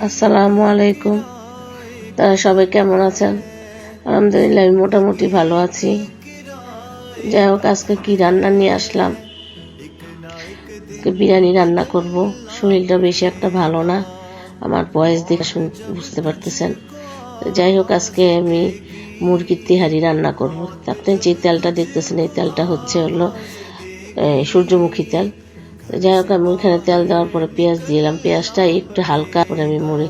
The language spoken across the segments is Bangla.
আসসালামু আলাইকুম। তারা সবাই কেমন আছেন? আলহামদুলিল্লাহ, আমি মোটামুটি ভালো আছি। যাই হোক, আজকে কি রান্না নিয়ে আসলাম? বিরিয়ানি রান্না করব। শরীরটা বেশি একটা ভালো না। আমার বয়স দেখে শুন- বুঝতে পারতেছেন। যাই হোক, আজকে আমি মুরগির তিহারি রান্না করব। আপনি যে তেলটা দেখতেছেন, এই তেলটা হচ্ছে হলো সূর্যমুখী তেল। যাই হোক, আমি ওইখানে তেল দেওয়ার পরে পেঁয়াজ দিলাম। পেঁয়াজটা একটু হালকা করে আমি মুরগি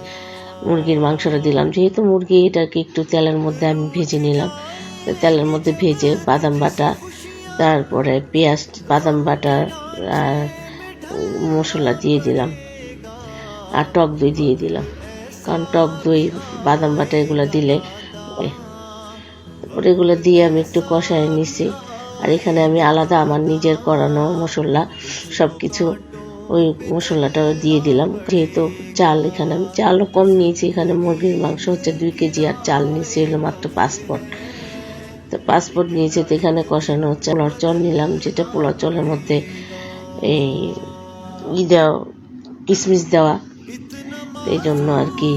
মুরগির মাংসটা দিলাম। যেহেতু মুরগি এটাকে একটু তেলের মধ্যে আমি ভেজে নিলাম। তেলের মধ্যে ভেজে বাদাম বাটা, তারপরে পেঁয়াজ, বাদাম বাটা আর মশলা দিয়ে দিলাম। আর টক দই দিয়ে দিলাম। কারণ টক দই, বাদাম বাটা এগুলো দিলে, তারপরে এগুলো দিয়ে আমি একটু কষায় নিছি। আর এখানে আমি আলাদা আমার নিজের করানো মশলা সব কিছু ওই মশলাটা দিয়ে দিলাম। যেহেতু চাল এখানে আমি চালও কম নিয়েছি, এখানে মুরগির মাংস হচ্ছে দুই কেজি আর চাল নিয়েছি হলো মাত্র পাসপোর্ট তো পাসপোর্ট নিয়েছে তো এখানে কষানো হচ্ছে। পোলার চল নিলাম, যেটা পোলার চলের মধ্যে এই ই দেওয়া কিশমিশ দেওয়া। এই জন্য আর কি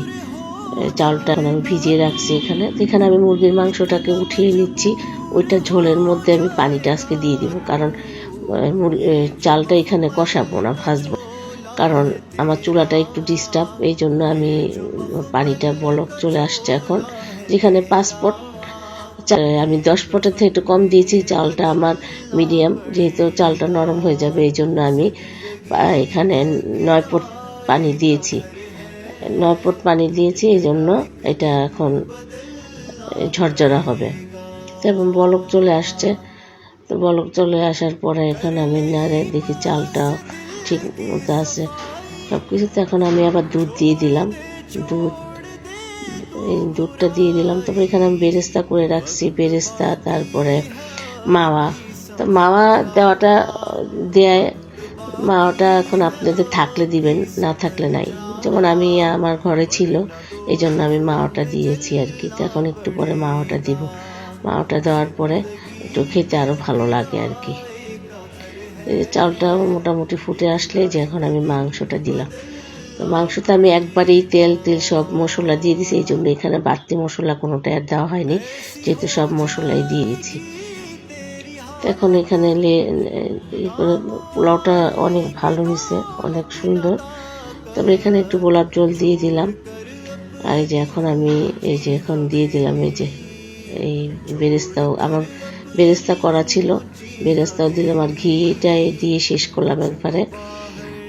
চালটা আমি ভিজিয়ে রাখছি এখানে। এখানে আমি মুরগির মাংসটাকে উঠিয়ে নিচ্ছি। ওইটা ঝোলের মধ্যে আমি পানিটা আজকে দিয়ে দিব, কারণ চালটা এখানে কষাবো না, ভাজবো। কারণ আমার চুলাটা একটু ডিস্টার্ব এই জন্য আমি পানিটা বলক চলে আসছে এখন। যেখানে পাসপোর্ট আমি দশ পটের থেকে একটু কম দিয়েছি, চালটা আমার মিডিয়াম যেহেতু চালটা নরম হয়ে যাবে, এই জন্য আমি এখানে নয় পট পানি দিয়েছি। নয় পট পানি দিয়েছি, এই জন্য এটা এখন ঝরঝরা হবে। এবং বলক চলে আসছে। তো বলক চলে আসার পরে এখানে আমি নাড়ে দেখি চালটা ঠিক মতো আছে। সব কিছুতে এখন আমি আবার দুধ দিয়ে দিলাম। দুধ, এই দুধটা দিয়ে দিলাম। তারপরে এখানে আমি বেরেস্তা করে রাখছি। বেরেস্তা, তারপরে মাওয়া। তো মাওয়া দেওয়াটা দেয় মাওয়াটা এখন আপনাদের থাকলে দিবেন, না থাকলে নাই। যেমন আমি আমার ঘরে ছিল এই জন্য আমি মাওয়াটা দিয়েছি আর কি। তো এখন একটু পরে মাওয়াটা দিব। মাওয়াটা দেওয়ার পরে একটু খেতে আরও ভালো লাগে আর কি। চালটা মোটামুটি ফুটে আসলে যে এখন আমি মাংসটা দিলাম। তো মাংসতে আমি একবারেই তেল তেল সব মশলা দিয়ে দিয়েছি এই জন্য এখানে বাড়তি মশলা কোনোটা আর দেওয়া হয়নি, যেহেতু সব মশলাই দিয়ে দিয়েছি এখন এখানে পোলাওটা অনেক ভালো হয়েছে, অনেক সুন্দর। তবে এখানে একটু গোলাপ জল দিয়ে দিলাম। আর এই যে এখন আমি, এই যে এখন দিয়ে দিলাম, এই যে এই বেরেস্তাও, আমার বেরেস্তা করা ছিল। বেরেস্তাও দিলাম আর ঘিটাই দিয়ে শেষ করলাম একবারে।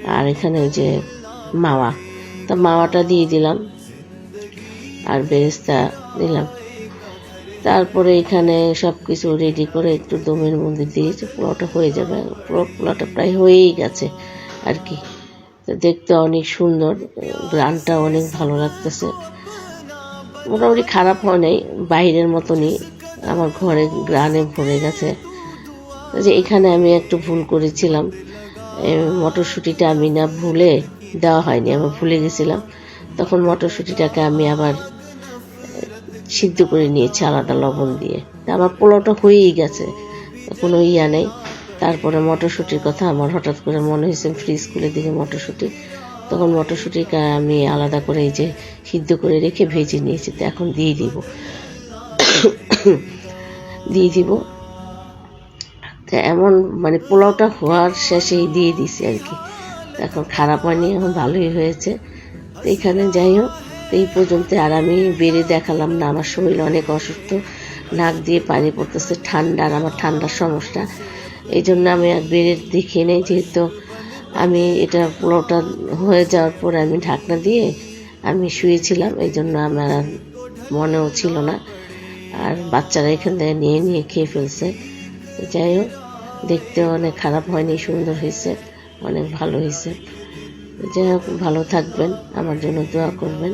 আর এখানে ওই যে মাওয়া, তা মাওয়াটা দিয়ে দিলাম। আর বেরেস্তা দিলাম। তারপরে এখানে সব কিছু রেডি করে একটু দমের মধ্যে দিয়েছি পোলাওটা হয়ে যাবে। পুরো পোলাওটা প্রায় হয়েই গেছে আর কি। দেখতে অনেক সুন্দর, গ্রানটা অনেক ভালো লাগতেছে। মোটামুটি খারাপ হয় নাই, বাইরের মতনই আমার ঘরে গ্রানে ভরে গেছে। যে এখানে আমি একটু ভুল করেছিলাম মটরশুঁটিটা আমি না ভুলে দেওয়া হয়নি, আমি ভুলে গেছিলাম। তখন মটরশুঁটিটাকে আমি আবার সিদ্ধ করে নিয়েছি আলাদা লবণ দিয়ে। আমার পোলাওটা হয়েই গেছে, কোনো ইয়া নেই। তারপরে মটরশুঁটির কথা আমার হঠাৎ করে মনে হয়েছে ফ্রিজ খুলে দিকে মটরশুঁটি। তখন মটরশুঁটিকে আমি আলাদা করে এই যে সিদ্ধ করে রেখে ভেজে নিয়েছি, তো এখন দিয়ে দিব। দিয়ে দিব। তা এমন মানে পোলাওটা হওয়ার শেষেই দিয়ে দিছি আর কি। এখন খারাপ হয়নি, এখন ভালোই হয়েছে। তো এখানে যাই হোক, তো এই পর্যন্ত আর আমি বেড়ে দেখালাম না, আমার শরীর অনেক অসুস্থ, নাক দিয়ে পানি পড়তেছে, ঠান্ডা আর আমার ঠান্ডার সমস্যা। এই জন্য আমি আর বেড়ে দেখি নেই, যেহেতু আমি এটা পোলাওটা হয়ে যাওয়ার পরে আমি ঢাকনা দিয়ে আমি শুয়েছিলাম, এই জন্য আমার মনেও ছিল না। আর বাচ্চারা এখান থেকে নিয়ে নিয়ে খেয়ে ফেলছে। যাই হোক দেখতে অনেক খারাপ হয়নি, সুন্দর হয়েছে, অনেক ভালো হয়েছে। যাই হোক, ভালো থাকবেন, আমার জন্য দোয়া করবেন।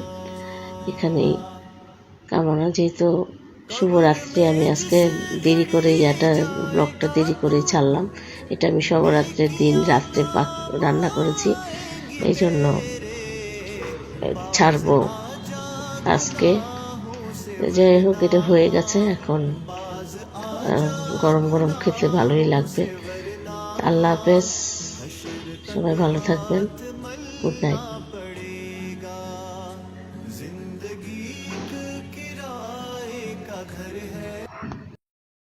এখানেই কামনা, যেহেতু শুভরাত্রি, আমি আজকে দেরি করে ইয়াটা, ব্লগটা দেরি করেই ছাড়লাম। এটা আমি শুভরাত্রের দিন রাত্রে পাক, রান্না করেছি। এই জন্য ছাড়বো আজকে। যাই হোক, এটা হয়ে গেছে। এখন গরম গরম খেতে ভালোই লাগবে। আল্লাহ হাফেজ। সবাই ভালো থাকবেন। Good night.